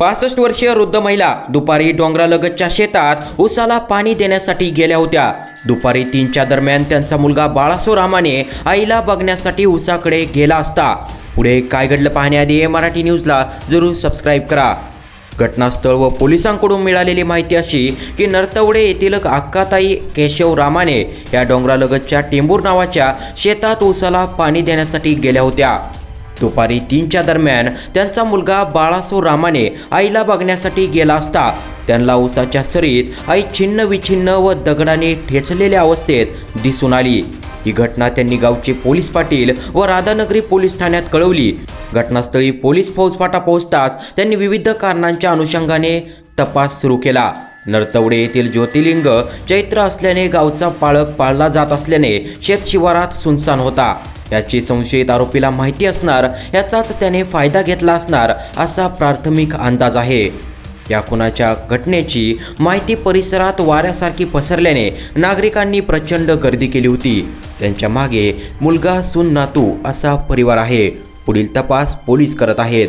पासष्ट वर्षीय वृद्ध महिला दुपारी डोंगरालगतच्या शेतात उसाला पाणी देण्यासाठी गेल्या होत्या. दुपारी तीनच्या दरम्यान त्यांचा मुलगा बाळासो रामाने आईला बघण्यासाठी उसाकडे गेला असता. पुढे काय घडलं पाहण्याआधी मराठी न्यूजला जरूर सबस्क्राईब करा. घटनास्थळ व पोलिसांकडून मिळालेली माहिती अशी की नरतवडे येथील अक्काताई केशव रामाने या डोंगरालगतच्या टेंभूर नावाच्या शेतात उसाला पाणी देण्यासाठी गेल्या होत्या. दुपारी तीनच्या दरम्यान त्यांचा मुलगा बाळासो रामाने आईला बघण्यासाठी गेला असता त्यांना उसाच्या सरीत आई छिन्न विछिन्न व दगडाने ठेचलेल्या अवस्थेत दिसून आली. ही घटना त्यांनी गावचे पोलीस पाटील व राधानगरी पोलीस ठाण्यात कळवली. घटनास्थळी पोलीस फौजफाटा पोहोचताच त्यांनी विविध कारणांच्या अनुषंगाने तपास सुरू केला. नरतवडे येथील ज्योतिर्लिंग चैत्र असल्याने गावचा पाळक पाळला जात असल्याने शेत शिवारात सुनसान होता. याची संशयित आरोपीला माहिती असणार याचाच त्याने फायदा घेतला असणार असा प्राथमिक अंदाज आहे. या खुनाच्या घटनेची माहिती परिसरात वाऱ्यासारखी पसरल्याने नागरिकांनी प्रचंड गर्दी केली होती. त्यांच्या मागे मुलगा सुन नातू असा परिवार आहे. पुढील तपास पोलीस करत आहेत.